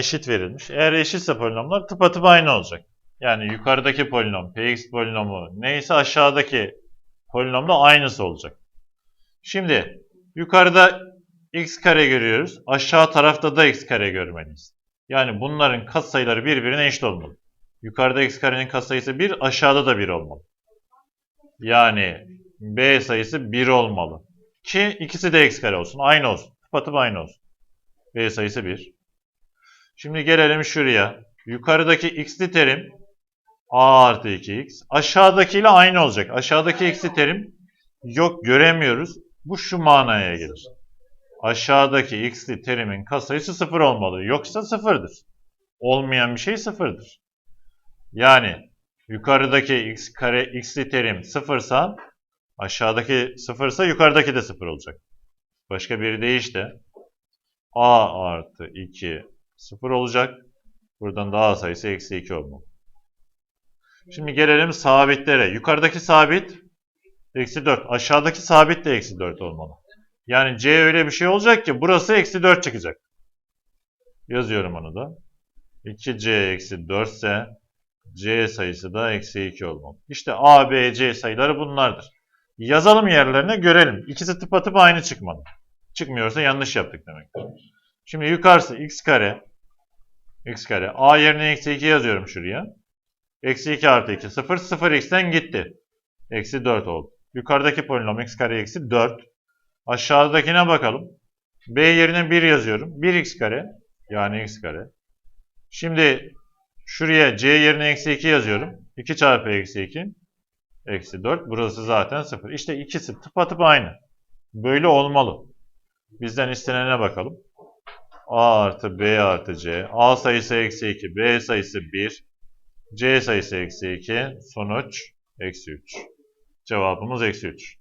eşit verilmiş. Eğer eşitse polinomlar tıpatıp aynı olacak. Yani yukarıdaki polinom, px polinomu neyse aşağıdaki polinom da aynısı olacak. Şimdi yukarıda x kare görüyoruz. Aşağı tarafta da x kare görmeliyiz. Yani bunların katsayıları birbirine eşit olmalı. Yukarıda x karenin katsayısı 1, aşağıda da 1 olmalı. Yani b sayısı 1 olmalı. Ki ikisi de x kare olsun. Aynı olsun. Tıpatıp aynı olsun. b sayısı 1. Şimdi gelelim şuraya. Yukarıdaki x'li terim a artı 2x. Aşağıdakiyle aynı olacak. Aşağıdaki x'li terim yok göremiyoruz. Bu şu manaya gelir. Aşağıdaki x'li terimin katsayısı 0 olmalı. Yoksa 0'dır. Olmayan bir şey 0'dır. Yani yukarıdaki x kare x'li terim 0 ise aşağıdaki 0 ise yukarıdaki de 0 olacak. Başka bir deyişle a artı 2 0 olacak. Buradan da a sayısı eksi 2 olmalı. Şimdi gelelim sabitlere. Yukarıdaki sabit eksi 4. Aşağıdaki sabit de eksi 4 olmalı. Yani c öyle bir şey olacak ki burası eksi 4 çıkacak. Yazıyorum onu da. 2c eksi 4 ise c sayısı da eksi 2 olmalı. İşte a, b, c sayıları bunlardır. Yazalım yerlerine görelim. İkisi tıpatıp aynı çıkmalı. Çıkmıyorsa yanlış yaptık demektir. Şimdi yukarısı x kare x kare. a yerine eksi 2 yazıyorum şuraya. Eksi 2 artı 2 0. 0 x'ten gitti. Eksi 4 oldu. Yukarıdaki polinom x kare eksi 4. Aşağıdakine bakalım. b yerine 1 yazıyorum. 1x kare yani x kare. Şimdi şuraya c yerine eksi 2 yazıyorum. 2 çarpı eksi 2 eksi 4. Burası zaten 0. İşte ikisi tıpatıp aynı. Böyle olmalı. Bizden istenene bakalım. A artı b artı c. a sayısı eksi 2. b sayısı 1. c sayısı eksi 2. Sonuç eksi 3. Cevabımız eksi 3.